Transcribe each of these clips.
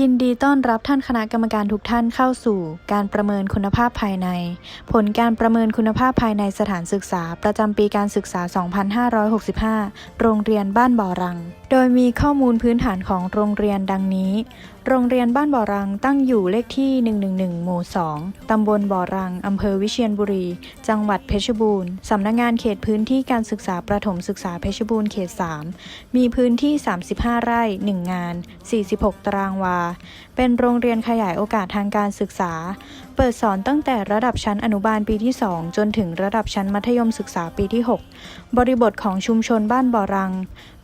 ยินดีต้อนรับท่านคณะกรรมการทุกท่านเข้าสู่ การประเมินคุณภาพภายใน ผลการประเมินคุณภาพภายในสถานศึกษา ประจำปีการศึกษา 2565 โรงเรียนบ้านบ่อรัง โดยมีข้อมูลพื้นฐานของโรงเรียนดังนี้โรงเรียนบ้านบ่อรังตั้งอยู่เลขที่ 111 หมู่ 2 ตำบลบ่อรัง อำเภอวิเชียรบุรี จังหวัดเพชรบูรณ์ สำนักงงานเขตพื้นที่การศึกษาประถมศึกษาเพชรบูรณ์เขต 3 มีพื้นที่ 35 ไร่ 1 งาน 46 ตารางวา เป็นโรงเรียนขยายโอกาสทางการศึกษา เปิดสอนตั้งแต่ระดับชั้นอนุบาลปีที่ 2 จนถึงระดับชั้นมัธยมศึกษาปีที่ 6 บริบทของชุมชนบ้านบ่อรัง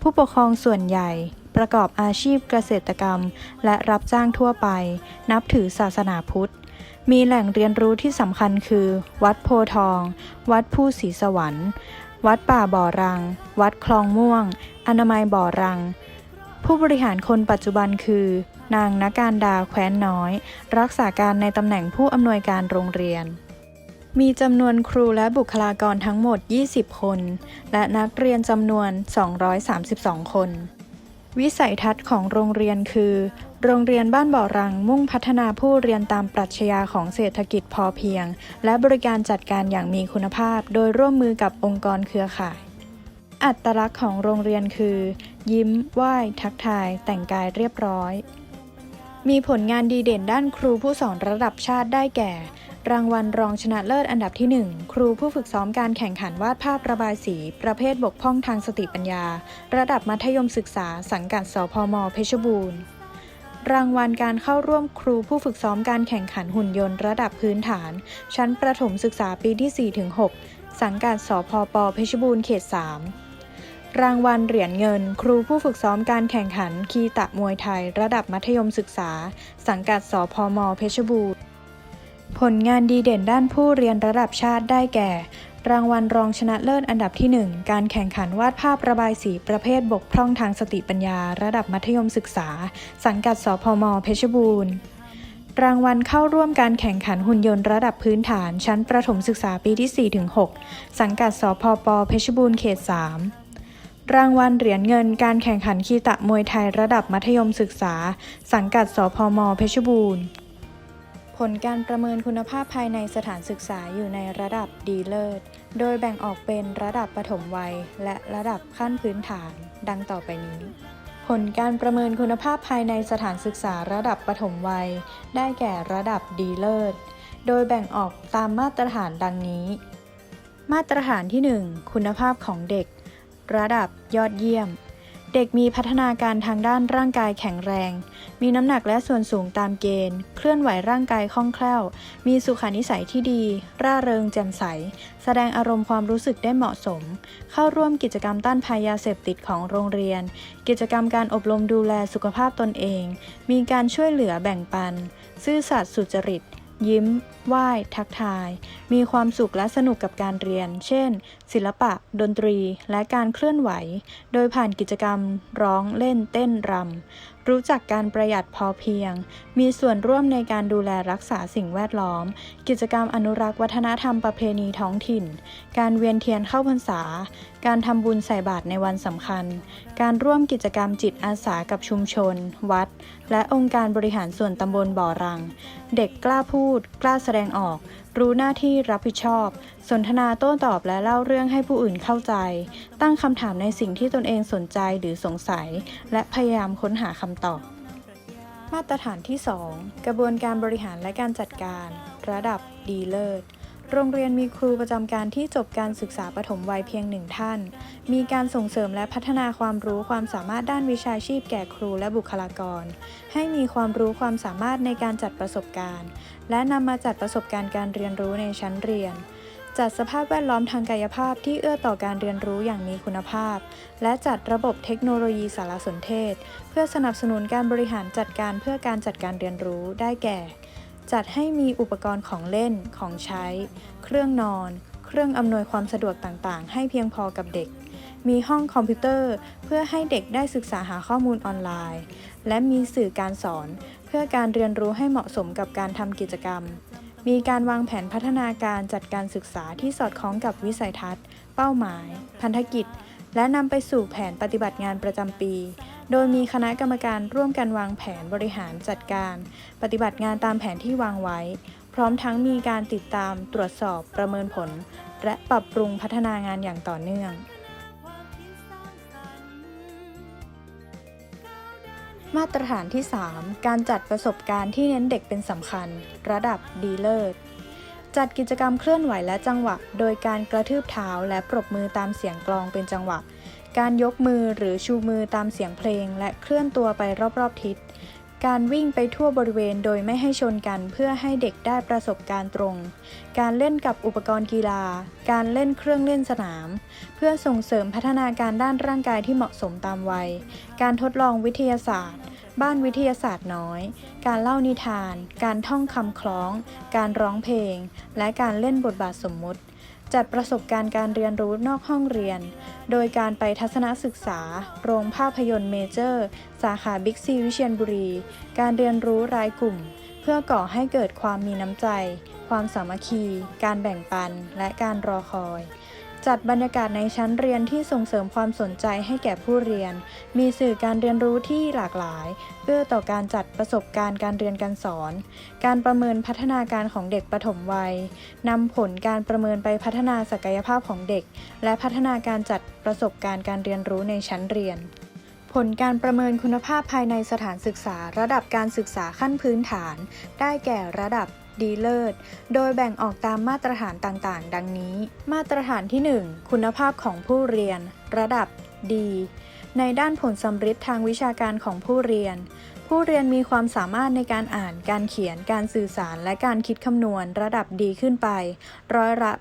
ผู้ปกครองส่วนใหญ่ ประกอบอาชีพเกษตรกรรม และรับจ้างทั่วไป นับถือศาสนาพุทธ มีแหล่งเรียนรู้ที่สำคัญคือ วัดโพทอง วัดผู้ศรีสวรรค์ วัดป่าบ่อรัง วัดคลองม่วง อนามัยบ่อรัง ผู้บริหารคนปัจจุบันคือ นางนการดาแคว้นน้อย รักษาการในตำแหน่งผู้อำนวยการโรงเรียนมีจำนวนครูและบุคลากรทั้งหมด 20 คน และนักเรียนจำนวน 232 คน วิสัยทัศน์ของโรงเรียนคือ โรงเรียนบ้านบ่อรังมุ่งพัฒนาผู้เรียนตามปรัชญาของเศรษฐกิจพอเพียง และบริการจัดการอย่างมีคุณภาพ โดยร่วมมือกับองค์กรเครือข่าย อัตลักษณ์ของโรงเรียนคือ ยิ้ม ไหว้ ทักทาย แต่งกายเรียบร้อย มีผลงานดีเด่นด้านครูผู้สอนระดับชาติได้แก่ รางวัลรองชนะเลิศอันดับที่ 1 ครูผู้ฝึกซ้อมการแข่งขันวาดภาพระบายสี ประเภทบกพร่องทางสติปัญญา ระดับมัธยมศึกษา สังกัดสพม เพชรบูรณ์ รางวัลการเข้าร่วมครูผู้ฝึกซ้อมการแข่งขันหุ่นยนต์ระดับพื้นฐาน ชั้นประถมศึกษาปีที่ 4-6 สังกัดสพป เพชรบูรณ์เขต 3รางวัลเหรียญเงิน ครูผู้ฝึกซ้อมการแข่งขัน คีตะมวยไทย ระดับมัธยมศึกษา สังกัดสพม เพชรบูรณ์ ผลงานดีเด่นด้านผู้เรียนระดับชาติได้แก่ รางวัลรองชนะเลิศอันดับที่ 1 การแข่งขันวาดภาพระบายสีประเภทบกพร่องทางสติปัญญา ระดับมัธยมศึกษา สังกัดสพม เพชรบูรณ์รางวัลเข้าร่วมการแข่งขันหุ่นยนต์ระดับพื้นฐานชั้นประถมศึกษาปีที่ 4-6 สังกัดสพป เพชรบูรณ์เขต 3 รางวัลเหรียญเงินการแข่งขันคีตะมวยไทยระดับมัธยมศึกษา สังกัดสพม เพชรบูรณ์ ผลการประเมินคุณภาพภายในสถานศึกษาอยู่ในระดับดีเลิศ โดยแบ่งออกเป็นระดับปฐมวัย และระดับขั้นพื้นฐาน ดังต่อไปนี้ ผลการประเมินคุณภาพภายในสถานศึกษาระดับปฐมวัย ได้แก่ระดับดีเลิศ โดยแบ่งออกตามมาตรฐานดังนี้ มาตรฐานที่ 1 คุณภาพของเด็ก ระดับยอดเยี่ยม เด็กมีพัฒนาการทางด้านร่างกายแข็งแรง มีน้ำหนักและส่วนสูงตามเกณฑ์ เคลื่อนไหวร่างกายคล่องแคล่ว มีสุขานิสัยที่ดี ร่าเริงแจ่มใส แสดงอารมณ์ความรู้สึกได้เหมาะสม เข้าร่วมกิจกรรมต้านภัยยาเสพติดของโรงเรียน กิจกรรมการอบรมดูแลสุขภาพตนเอง มีการช่วยเหลือแบ่งปัน ซื่อสัตย์สุจริต ยิ้ม ไหว้ ทักทาย มีความสุขและสนุกกับการเรียน เช่น ศิลปะ ดนตรี และการเคลื่อนไหว โดยผ่านกิจกรรม ร้อง เล่น เต้นรำ รู้จักการประหยัดพอเพียง มีส่วนร่วมในการดูแลรักษาสิ่งแวดล้อม กิจกรรมอนุรักษ์วัฒนธรรมประเพณีท้องถิ่น การเวียนเทียนเข้าพรรษา การทำบุญใส่บาตรในวันสำคัญ การร่วมกิจกรรมจิตอาสากับชุมชน วัด และองค์การบริหารส่วนตำบลบ่อรัง เด็กกล้าพูด กล้าแสดงออก รู้หน้าที่รับผิดชอบ สนทนาโต้ตอบและเล่าเรื่องให้ผู้อื่นเข้าใจ ตั้งคำถามในสิ่งที่ตนเองสนใจหรือสงสัย และพยายามค้นหาคำตอบ มาตรฐานที่ 2 กระบวนการบริหารและการจัดการ ระดับดีเลิศ โรงเรียนมีครูประจำการที่จบการศึกษาปฐมวัยเพียงหนึ่งท่าน มีการส่งเสริมและพัฒนาความรู้ความสามารถด้านวิชาชีพแก่ครูและบุคลากร ให้มีความรู้ความสามารถในการจัดประสบการณ์ และนำมาจัดประสบการณ์การเรียนรู้ในชั้นเรียน จัดสภาพแวดล้อมทางกายภาพที่เอื้อต่อการเรียนรู้อย่างมีคุณภาพ และจัดระบบเทคโนโลยีสารสนเทศ เพื่อสนับสนุนการบริหารจัดการเพื่อการจัดการเรียนรู้ได้แก่ จัดให้มีอุปกรณ์ของเล่น ของใช้ เครื่องนอน เครื่องอำนวยความสะดวกต่างๆ ให้เพียงพอกับเด็ก มีห้องคอมพิวเตอร์ เพื่อให้เด็กได้ศึกษาหาข้อมูลออนไลน์ และมีสื่อการสอน เพื่อการเรียนรู้ให้เหมาะสมกับการทำกิจกรรม มีการวางแผนพัฒนาการจัดการศึกษาที่สอดคล้องกับวิสัยทัศน์ เป้าหมาย พันธกิจ และนำไปสู่แผนปฏิบัติงานประจำปี โดยมีคณะกรรมการร่วมกันวางแผนบริหารจัดการ ปฏิบัติงานตามแผนที่วางไว้ พร้อมทั้งมีการติดตามตรวจสอบประเมินผล และปรับปรุงพัฒนางานอย่างต่อเนื่อง มาตรฐานที่ 3 การจัดประสบการณ์ที่เน้นเด็กเป็นสำคัญ ระดับดีเลิศ จัดกิจกรรมเคลื่อนไหวและจังหวะ โดยการกระทืบเท้าและปรบมือตามเสียงกลองเป็นจังหวะ การยกมือหรือชูมือตามเสียงเพลง และเคลื่อนตัวไปรอบๆทิศ การวิ่งไปทั่วบริเวณโดยไม่ให้ชนกันเพื่อให้เด็กได้ประสบการณ์ตรง การเล่นกับอุปกรณ์กีฬา การเล่นเครื่องเล่นสนาม เพื่อส่งเสริมพัฒนาการด้านร่างกายที่เหมาะสมตามวัย การทดลองวิทยาศาสตร์ บ้านวิทยาศาสตร์น้อย การเล่านิทาน การท่องคำคล้อง การร้องเพลง และการเล่นบทบาทสมมุติ จัดประสบการณ์การเรียนรู้นอกห้องเรียน โดยการไปทัศนศึกษา โรงภาพยนตร์เมเจอร์ สาขาบิ๊กซีวิเชียรบุรี การเรียนรู้รายกลุ่ม เพื่อก่อให้เกิดความมีน้ำใจ ความสามัคคี การแบ่งปัน และการรอคอย จัดบรรยากาศในชั้นเรียนที่ส่งเสริมความสนใจให้แก่ผู้เรียน มีสื่อการเรียนรู้ที่หลากหลาย เพื่อต่อการจัดประสบการณ์การเรียนการสอน การประเมินพัฒนาการของเด็กปฐมวัยนำผลการประเมินไปพัฒนาศักยภาพของเด็ก และพัฒนาการจัดประสบการณ์การเรียนรู้ในชั้นเรียน ผลการประเมินคุณภาพภายในสถานศึกษา ระดับการศึกษาขั้นพื้นฐาน ได้แก่ระดับ ดีเลิศ โดยแบ่งออกตามมาตรฐานต่างๆ ดังนี้ มาตรฐานที่ 1 คุณภาพของผู้เรียน ระดับดี ในด้านผลสัมฤทธิ์ทางวิชาการของผู้เรียน ผู้เรียนมีความสามารถในการอ่าน การเขียน การสื่อสาร และการคิดคำนวณ ระดับดีขึ้นไป ร้อยละ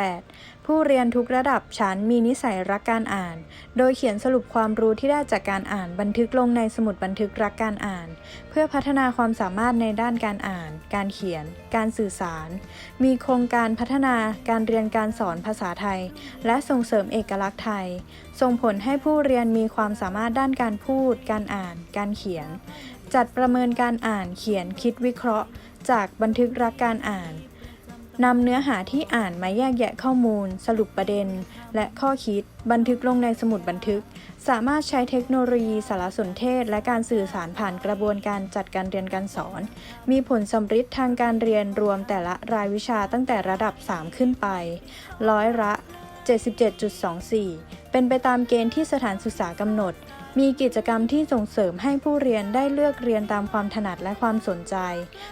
85.28ผู้เรียนทุกระดับชั้นมีนิสัยรักการอ่าน โดยเขียนสรุปความรู้ที่ได้จากการอ่านบันทึกลงในสมุดบันทึกรักการอ่าน เพื่อพัฒนาความสามารถในด้านการอ่าน การเขียน การสื่อสาร มีโครงการพัฒนาการเรียนการสอนภาษาไทย และส่งเสริมเอกลักษณ์ไทย ส่งผลให้ผู้เรียนมีความสามารถด้านการพูด การอ่าน การเขียน จัดประเมินการอ่านเขียนคิดวิเคราะห์ จากบันทึกรักการอ่าน นำเนื้อหาที่อ่านมาแยกแยะข้อมูล สรุปประเด็น และข้อคิด บันทึกลงในสมุดบันทึก สามารถใช้เทคโนโลยีสารสนเทศ และการสื่อสารผ่านกระบวนการจัดการเรียนการสอน มีผลสำฤทธิ์ทางการเรียนรวมแต่ละรายวิชาตั้งแต่ระดับ 3 ขึ้นไป ร้อยละ 77.24 เป็นไปตามเกณฑ์ที่สถานศึกษากำหนด มีกิจกรรมที่ส่งเสริมให้ผู้เรียนได้เลือกเรียนตามความถนัดและความสนใจ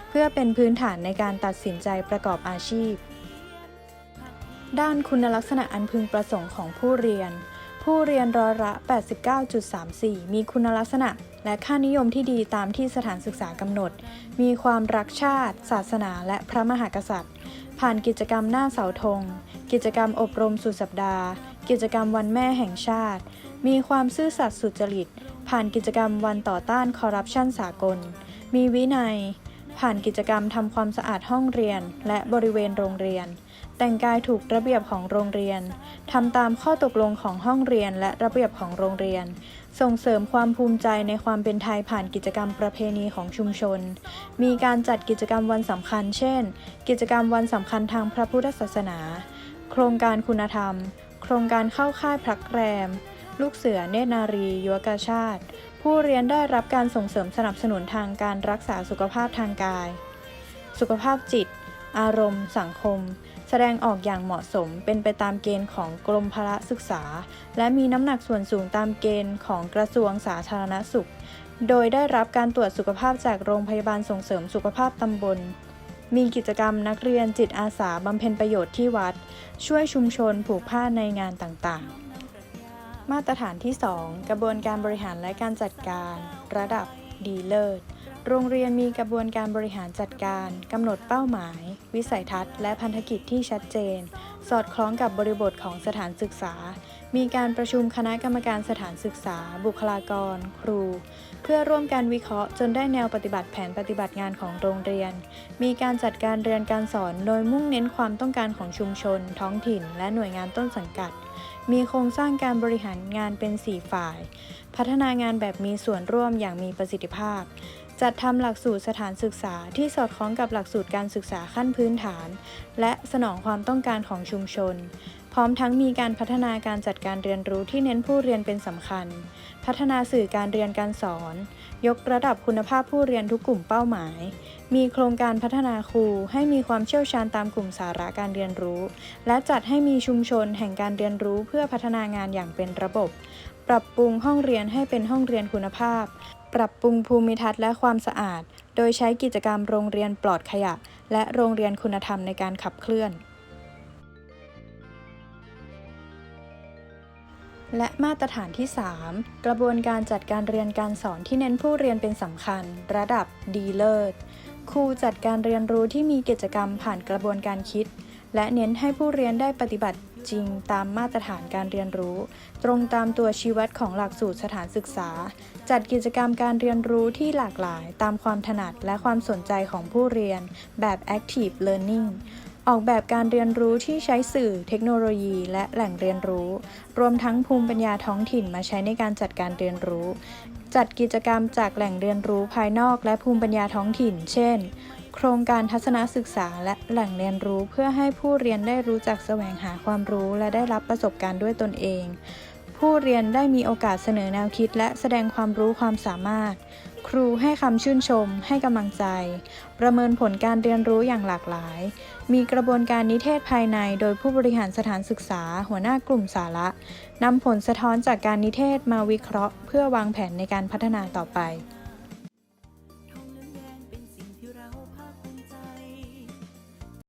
เพื่อเป็นพื้นฐานในการตัดสินใจประกอบอาชีพ ด้านคุณลักษณะอันพึงประสงค์ของผู้เรียน ผู้เรียนร้อยละ 89.34 มีคุณลักษณะและค่านิยมที่ดีตามที่สถานศึกษากำหนด มีความรักชาติ ศาสนาและพระมหากษัตริย์ ผ่านกิจกรรมหน้าเสาธง กิจกรรมอบรมสุดสัปดาห์ กิจกรรมวันแม่แห่งชาติ มีความซื่อสัตย์สุจริต ผ่านกิจกรรมวันต่อต้านคอร์รัปชันสากล มีวินัย ผ่านกิจกรรมทำความสะอาดห้องเรียน และบริเวณโรงเรียน แต่งกายถูกระเบียบของโรงเรียนทำตามข้อตกลงของห้องเรียนและระเบียบของโรงเรียน ส่งเสริมความภูมิใจในความเป็นไทยผ่านกิจกรรมประเพณีของชุมชน มีการจัดกิจกรรมวันสำคัญ เช่น กิจกรรมวันสำคัญทางพระพุทธศาสนา โครงการคุณธรรม โครงการเข้าค่ายพระแรม ลูกเสือเนตรนารียุวกาชาติ ผู้เรียนได้รับการส่งเสริมสนับสนุนทางการรักษาสุขภาพทางกาย สุขภาพจิต อารมณ์ สังคม แสดงออกอย่างเหมาะสมเป็นไปตามเกณฑ์ของกรมพละศึกษา และมีน้ำหนักส่วนสูงตามเกณฑ์ของกระทรวงสาธารณสุข โดยได้รับการตรวจสุขภาพจากโรงพยาบาลส่งเสริมสุขภาพตำบลมีกิจกรรมนักเรียนจิตอาสาบำเพ็ญประโยชน์ที่วัด ช่วยชุมชนผูกผ้าในงานต่างๆ มาตรฐานที่ 2 กระบวนการบริหารและการจัดการ ระดับดีเลิศโรงเรียนมีกระบวนการบริหารจัดการกำหนดเป้าหมาย วิสัยทัศน์ และพันธกิจที่ชัดเจน สอดคล้องกับบริบทของสถานศึกษา มีการประชุมคณะกรรมการสถานศึกษา บุคลากร ครู เพื่อร่วมการวิเคราะห์จนได้แนวปฏิบัติแผนปฏิบัติงานของโรงเรียน มีการจัดการเรียนการสอนโดยมุ่งเน้นความต้องการของชุมชน ท้องถิ่น และหน่วยงานต้นสังกัด มีโครงสร้างการบริหารงานเป็น 4 ฝ่าย พัฒนางานแบบมีส่วนร่วมอย่างมีประสิทธิภาพ จัดทำหลักสูตรสถานศึกษาที่สอดคล้องกับหลักสูตรการศึกษาขั้นพื้นฐาน และสนองความต้องการของชุมชน พร้อมทั้งมีการพัฒนาการจัดการเรียนรู้ที่เน้นผู้เรียนเป็นสำคัญ พัฒนาสื่อการเรียนการสอน ยกระดับคุณภาพผู้เรียนทุกกลุ่มเป้าหมาย มีโครงการพัฒนาครูให้มีความเชี่ยวชาญตามกลุ่มสาระการเรียนรู้ และจัดให้มีชุมชนแห่งการเรียนรู้เพื่อพัฒนางานอย่างเป็นระบบ ปรับปรุงห้องเรียนให้เป็นห้องเรียนคุณภาพ ปรับปรุงภูมิทัศน์และความสะอาด โดยใช้กิจกรรมโรงเรียนปลอดขยะ และโรงเรียนคุณธรรมในการขับเคลื่อน และมาตรฐานที่ 3 กระบวนการจัดการเรียนการสอนที่เน้นผู้เรียนเป็นสำคัญ ระดับดีเลิศครูจัดการเรียนรู้ที่มีกิจกรรมผ่านกระบวนการคิด และเน้นให้ผู้เรียนได้ปฏิบัติจริงตามมาตรฐานการเรียนรู้ ตรงตามตัวชี้วัดของหลักสูตรสถานศึกษา จัดกิจกรรมการเรียนรู้ที่หลากหลาย ตามความถนัดและความสนใจของผู้เรียน แบบ active learning ออกแบบการเรียนรู้ที่ใช้สื่อเทคโนโลยีและแหล่งเรียนรู้ รวมทั้งภูมิปัญญาท้องถิ่นมาใช้ในการจัดการเรียนรู้ จัดกิจกรรมจากแหล่งเรียนรู้ภายนอกและภูมิปัญญาท้องถิ่น เช่น โครงการทัศนศึกษาและแหล่งเรียนรู้เพื่อให้ผู้เรียนได้รู้จักแสวงหาความรู้และได้รับประสบการณ์ด้วยตนเอง ผู้เรียนได้มีโอกาสเสนอแนวคิดและแสดงความรู้ความสามารถ ครูให้คำชื่นชม ให้กำลังใจ ประเมินผลการเรียนรู้อย่างหลากหลาย มีกระบวนการนิเทศภายในโดยผู้บริหารสถานศึกษา หัวหน้ากลุ่มสาระนำผลสะท้อนจากการนิเทศมาวิเคราะห์ เพื่อวางแผนในการพัฒนาต่อไป